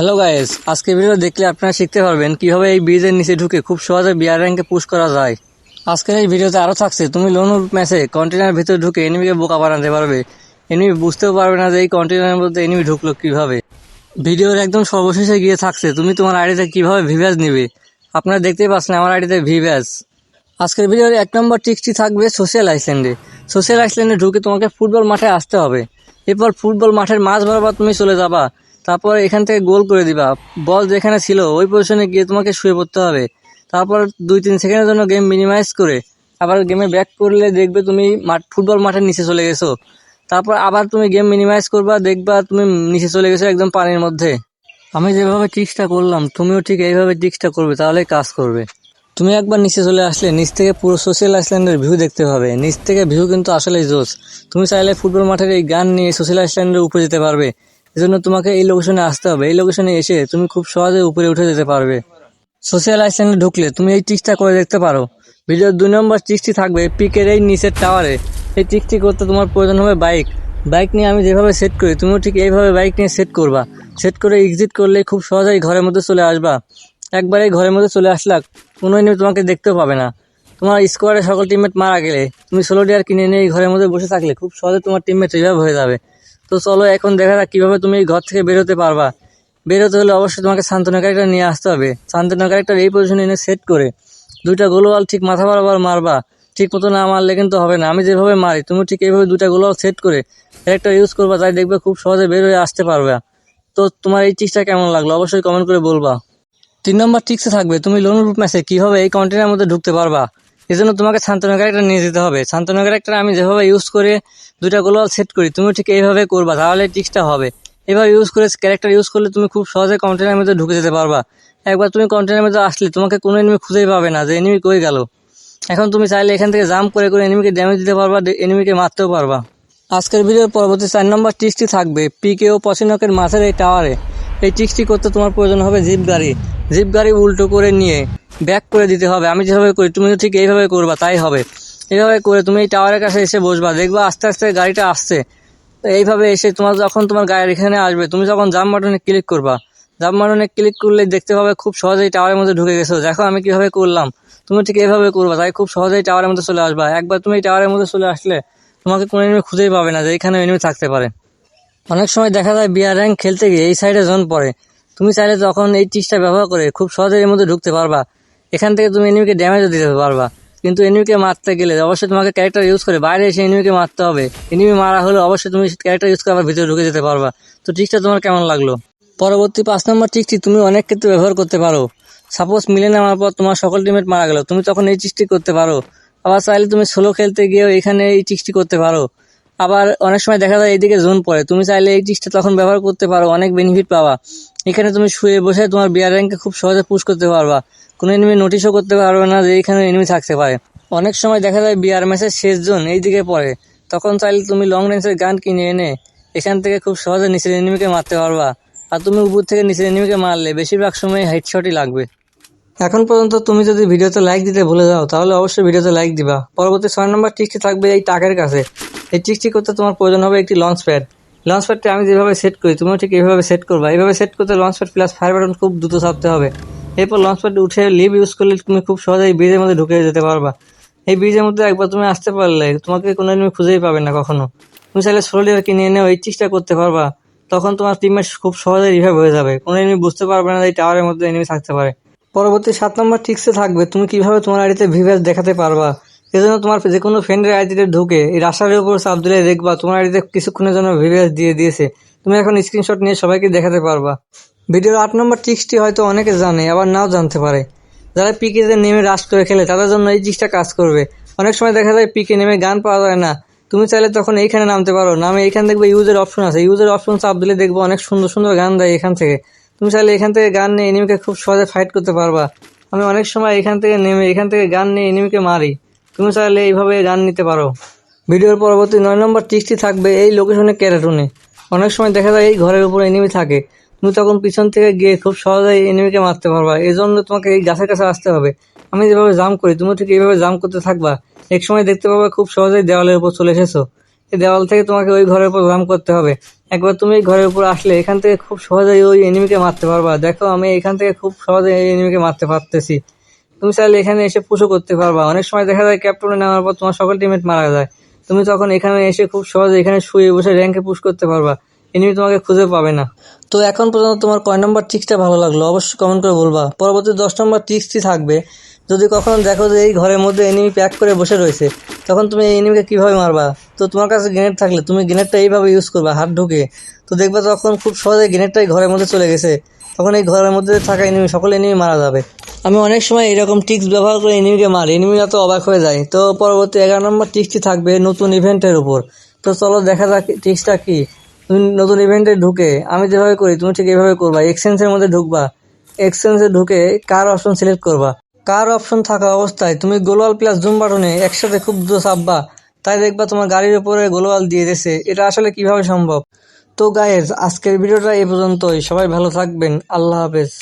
Hello guys আজকে video দেখলে আপনারা শিখতে পারবেন কীভাবে এই ব্রিজের নিচে ঢুকে খুব সহজে বিয়ার র্যাঙ্কে পুশ করা যায়। আজকের এই ভিডিওতে আরও থাকছে। তুমি লোনুর ম্যাচে কন্টেনার ভিতরে ঢুকে এনিমিকে বোকা বানাতে পারবে। এনিমি বুঝতেও পারবে না যে এই কন্টেনারের মধ্যে এনিমি ঢুকলো কীভাবে। ভিডিওর একদম সর্বশেষে গিয়ে থাকছে। তুমি তোমার আইডিতে কীভাবে ভিভ্যাস নিবে? আপনারা দেখতেই পাচ্ছেন আমার আইডিতে ভিভ্যাস আজকের ভিডিওর এক নম্বর টিক্সটি থাকবে সোশ্যাল আইসল্যান্ডে সোশ্যাল আইল্যান্ডে ঢুকে তোমাকে ফুটবল মাঠে আসতে হবে। এরপর ফুটবল মাঠের মাঝ বরাবর তুমি চলে যাবা। তারপর এখান থেকে গোল করে দিবা। বল যেখানে ছিল, ওই পজিশনে গিয়ে তোমাকে শুয়ে পড়তে হবে। তারপর দুই তিন সেকেন্ডের জন্য গেম মিনিমাইজ করে, আবার গেমে ব্যাক করলে দেখবে তুমি মাঠ ফুটবল মাঠের নিচে চলে গেছো। তারপর আবার তুমি গেম মিনিমাইজ করবা, দেখবা তুমি নিচে চলে গেছো একদম পানির মধ্যে। আমি যেভাবে ট্রিক্সটা করলাম, তুমিও ঠিক এইভাবে ট্রিক্সটা করবে তাহলে কাজ করবে। তুমি একবার নিচে চলে আসলে, নিচ থেকে পুরো সোশ্যাল আইল্যান্ডের ভিউ দেখতে পাবে নিচ থেকে ভিউ কিন্তু আসলেই জোস তুমি চাইলে ফুটবল মাঠের এই গান নিয়ে সোশ্যাল আইল্যান্ডের উপরে যেতে পারবে। এজন্য তোমাকে এই লোকেশনে আসতে হবে। এই লোকেশনে এসে তুমি খুব সহজে উপরে উঠে যেতে পারবে। সোশ্যাল আইল্যান্ডে ঢুকলে তুমি এই ট্রিক্সটা করে দেখতে পারো। ভিডিওর দুই নম্বর ট্রিক্সটি থাকবে পিকের এই নিচের টাওয়ারে। এই ট্রিক্সটি করতে তোমার প্রয়োজন হবে বাইক। বাইক নিয়ে আমি যেভাবে সেট করি, তুমিও ঠিক এইভাবে বাইক নিয়ে সেট করবা। সেট করে এক্সিট করলে খুব সহজেই ঘরের মধ্যে চলে আসবা। একবারে ঘরের মধ্যে চলে আসলা কোনো এনিমি তোমাকে দেখতেও পাবে না। তোমার স্কোয়াডে সকল টিমমেট মারা গেলে, তুমি সোলো ডিয়ার কিনে নিয়ে ঘরের মধ্যে বসে থাকলে খুব সহজে তোমার টিমমেট রিভাইভ হয়ে যাবে। তো চলো এখন দেখা যাক কীভাবে তুমি ঘর থেকে বেরোতে পারবা। বেরোতে হলে অবশ্যই তোমাকে শান্তনু ক্যারেক্টার নিয়ে আসতে হবে। শান্তনু ক্যারেক্টার এই পজিশনে এনে সেট করে দুইটা গোলওয়াল ঠিক মাথা বরাবর মারবা। ঠিক মতো না মারলে কিন্তু হবে না। আমি যেভাবে মারি, তুমি ঠিক এইভাবে দুইটা গোলওয়াল সেট করে ক্যারেক্টার ইউজ করবা, তাই দেখবে খুব সহজে বের হয়ে আসতে পারবে। তো তোমার এই ট্রিক্সটা কেমন লাগল অবশ্যই কমেন্ট করে বলবা। তিন নম্বর ট্রিক্সে থাকবে, তুমি লোন রুট ম্যাচে কীভাবে এই কন্টেনার মধ্যে ঢুকতে পারবা? এই জন্য তোমাকে শান্তনু ক্যারেক্টার নিয়ে যেতে হবে। শান্তনু ক্যারেক্টার আমি যেভাবে ইউজ করে দুইটা গোলওয়াল সেট করি, তুমি ঠিক এইভাবে করবা, তাহলে টিক্সটা হবে। এভাবে ইউজ করে ক্যারেক্টার ইউজ করলে তুমি খুব সহজে কন্টেনারের মধ্যে ঢুকে যেতে পারবা। একবার তুমি কন্টেনারের মধ্যে আসলে তোমাকে কোনো এনিমি খুঁজেই পাবে না, যে এনিমি কই গেল। এখন তুমি চাইলে এখান থেকে জাম্প করে করে এনিমিকে ড্যামেজ দিতে পারবা এনিমিকে মারতেও পারবা। আজকের ভিডিওর পরবর্তী চার নম্বর টিক্সটি থাকবে পিকে ও পশিনকের মাথার এই টাওয়ারে এই টিক্সটি করতে তোমার প্রয়োজন হবে জিপ গাড়ি। জিপ গাড়ি উল্টো করে নিয়ে ব্যাক করে দিতে হবে। আমি যেভাবে করি, তুমি ঠিক এইভাবে করবা, তাই হবে। এইভাবে করে তুমি এই টাওয়ারের কাছে এসে বসবা, দেখবা আস্তে আস্তে গাড়িটা আসছে। এইভাবে এসে তোমার যখন তোমার গাড়ি এখানে আসবে, তুমি যখন জাম বাটনে ক্লিক করবা জাম বাটনে ক্লিক করলে দেখতে পাবে খুব সহজেই টাওয়ারের মধ্যে ঢুকে গেছো। দেখো আমি কীভাবে করলাম। তুমি ঠিক এইভাবে করবা, তাই খুব সহজেই টাওয়ারের মধ্যে চলে আসবা। একবার তুমি এই টাওয়ারের মধ্যে চলে আসলে তোমাকে কোনো এনিমি খুঁজেই পাবে না যে এখানে এনিমি থাকতে পারে। অনেক সময় দেখা যায় বিয়ার র্যাঙ্ক খেলতে গিয়ে এই সাইডে জোন পড়ে। তুমি চাইলে তখন এই টিক্সটা ব্যবহার করে খুব সহজে এর মধ্যে ঢুকতে পারবা। এখান থেকে তুমি এনিমিকে ড্যামেজও দিতে পারবা। কিন্তু এনিমিকে মারতে গেলে অবশ্যই তোমাকে ক্যারেক্টার ইউজ করে বাইরে এসে এনিমিকে মারতে হবে। এনিমি মারা হলে অবশ্যই তুমি ক্যারেক্টার ইউজ করে আবার ভিতরে ঢুকে যেতে পারবা। তো ট্রিক্সটা তোমার কেমন লাগল? পরবর্তী পাঁচ নম্বর ট্রিক্সটি তুমি অনেক ক্ষেত্রে ব্যবহার করতে পারো। সাপোজ মিলে নেওয়ার পর তোমার সকল টিমেট মারা গেল, তুমি তখন এই ট্রিক্সটি করতে পারো। আবার চাইলে তুমি সোলো খেলতে গিয়েও এখানে এই ট্রিক্সটি করতে পারো। আবার অনেক সময় দেখা যায় এইদিকে জোন পড়ে, তুমি চাইলে এই ট্রিক্সটা তখন ব্যবহার করতে পারো, অনেক বেনিফিট পাবা। এখানে তুমি শুয়ে বসে তোমার বিয়ার র্যাঙ্কে খুব সহজে পুশ করতে পারবা। কোনো এনিমি নোটিশও করতে পারবে না যে এখানে এনিমি থাকতে পারে। অনেক সময় দেখা যায় বিয়ার ম্যাচের শেষ জোন এই দিকে পড়ে। তখন চাইলে তুমি লং রেঞ্জের গান কিনে এনে এখান থেকে খুব সহজে নিচের এনিমিকে মারতে পারবা। আর তুমি উপর থেকে নিচের এনিমিকে মারলে বেশিরভাগ সময় হেডশটই লাগবে। এখন পর্যন্ত তুমি যদি ভিডিওতে লাইক দিতে ভুলে যাও, তাহলে অবশ্যই ভিডিওতে লাইক দিবা। পরবর্তী ছয় নম্বর টিক্সটি থাকবে এই টাকের কাছে। এই টিক্সটি করতে তোমার প্রয়োজন হবে একটি লঞ্চ প্যাড লঞ্চ প্যাডটি আমি যেভাবে সেট করি, তুমিও ঠিক এইভাবে সেট করবা। এইভাবে সেট করতে launch pad plus fire button খুব দ্রুত চাপতে হবে। এরপর লঞ্চ প্যাড উঠে লিভ ইউজ করলে তুমি খুব সহজেই ব্রিজের মধ্যে ঢুকে যেতে পারবা। এই ব্রিজের মধ্যে একবার তুমি আসতে পারলে, তোমাকে কোনো এনিমি খুঁজেই পাবে না কখনো। তুমি চাইলে স্লোলি কিনে এনেও এই চিজটা করতে পারবা। তখন তোমার টিমমেট খুব সহজেই রিভাইভ হয়ে যাবে। কোনো এনিমি বুঝতে পারবে না এই টাওয়ারের মধ্যে এনিমি থাকতে পারে। পরবর্তী সাত নম্বর টিক্সে থাকবে, তুমি কীভাবে তোমার আইডিতে ভিভ্যাস দেখাতে পারবা? এজন্য তোমার যে কোনো ফ্রেন্ডের আইডিতে ঢুকে এই রাস্তার উপর চাপ দিলে দেখবা তোমার আইডিতে কিছুক্ষণের জন্য ভিভ্যাস দিয়ে দিয়েছে। তুমি এখন স্ক্রিনশট নিয়ে সবাইকে দেখাতে পারবা। ভিডিওর আট নম্বর টিক্সটি হয়তো অনেকে জানে, আবার নাও জানতে পারে। যারা পিকেতে নেমে রাশ করে খেলে, তাদের জন্য এই জিনিসটা কাজ করবে। অনেক সময় দেখা যায় পিকে নেমে গান পাওয়া যায় না। তুমি চাইলে তখন এইখানে নামতে পারো। নামে এইখানে দেখবে ইউজের অপশন আছে। ইউজের অপশন চাপ দিলে দেখব অনেক সুন্দর সুন্দর গান দেয় এখান থেকে। তুমি চাইলে এখান থেকে গান নিয়ে এনিমিকে খুব সহজে ফাইট করতে পারবা। আমি অনেক সময় এখান থেকে নেমে, এখান থেকে গান নিয়ে এনিমিকে মারি। তুমি চাইলে এইভাবে গান নিতে পারো। ভিডিওর পরবর্তী নয় নম্বর টিক্সটি থাকবে এই লোকেশনে ক্যারাটুনে অনেক সময় দেখা যায় এই ঘরের উপর এনিমি থাকে। তুমি তখন পিছন থেকে গিয়ে খুব সহজেই এনিমিকে মারতে পারবা। এই জন্য তোমাকে এই গাছের কাছে আসতে হবে। আমি যেভাবে জাম করি তুমি ঠিক এইভাবে জাম করতে থাকবা। এক সময় দেখতে পাবে খুব সহজেই দেওয়ালের উপর চলে এসেছ। এই দেওয়াল থেকে তোমাকে ওই ঘরের উপর জাম্প করতে হবে। একবার তুমি এই ঘরের উপর আসলে এখান থেকে খুব সহজেই ওই এনিমিকে মারতে পারবা। দেখো, আমি এখান থেকে খুব সহজে এই এনিমিকে মারতে পারতেছি। তুমি চাইলে এখানে এসে পুশও করতে পারবা। অনেক সময় দেখা যায় ক্যাপ্টেনে নেওয়ার পর তোমার সকল টিমমেট মারা যায়। তুমি তখন এখানে এসে খুব সহজে এখানে শুয়ে বসে র্যাঙ্কে পুশ করতে পারবা। এনিমি তোমাকে খুঁজে পাবে না। তো এখন পর্যন্ত তোমার কয় নম্বর ট্রিক্সটা ভালো লাগল? অবশ্যই কমেন্ট করে বলবা। পরবর্তী দশ নম্বর ট্রিক্সটি থাকবে। যদি কখনো দেখো যে এই ঘরের মধ্যে এনিমি প্যাক করে বসে রয়েছে, তখন তুমি এই এনিমিকে কীভাবে মারবা? তো তোমার কাছে গ্রেনেড থাকলে, তুমি গ্রেনেডটা এইভাবে ইউজ করবা, হাত ঢুকে। তো দেখবা তখন খুব সহজে গ্রেনেডটাই ঘরের মধ্যে চলে গেছে। তখন এই ঘরের মধ্যে থাকা এনিমি সকল এনিমি মারা যাবে। আমি অনেক সময় এরকম টিক্স ব্যবহার করে এনিমিকে মারি এনিমিরা তো অবাক হয়ে যায়। তো পরবর্তী এগারো নম্বর টিক্সটি থাকবে নতুন ইভেন্টের উপর। তো চলো দেখা যাক টিক্সটা কি। তুমি নতুন ইভেন্টে ঢুকে, আমি যেভাবে করি, তুমি ঠিক এইভাবে করবা। এক্সচেঞ্জের মধ্যে ঢুকবা। এক্সচেঞ্জে ঢুকে কার অপশন সিলেক্ট করবা? কার অপশন থাকা অবস্থায়? তুমি গোলওয়াল প্লাস জুম বাটনে একসাথে খুব দ্রুত চাপবা, তাই দেখবা তোমার গাড়ির উপরে গোলওয়াল দিয়ে দিয়েছে। এটা আসলে কীভাবে সম্ভব? তো গায়ের আজকের ভিডিওটা এ পর্যন্তই। সবাই ভালো থাকবেন। আল্লাহ হাফেজ।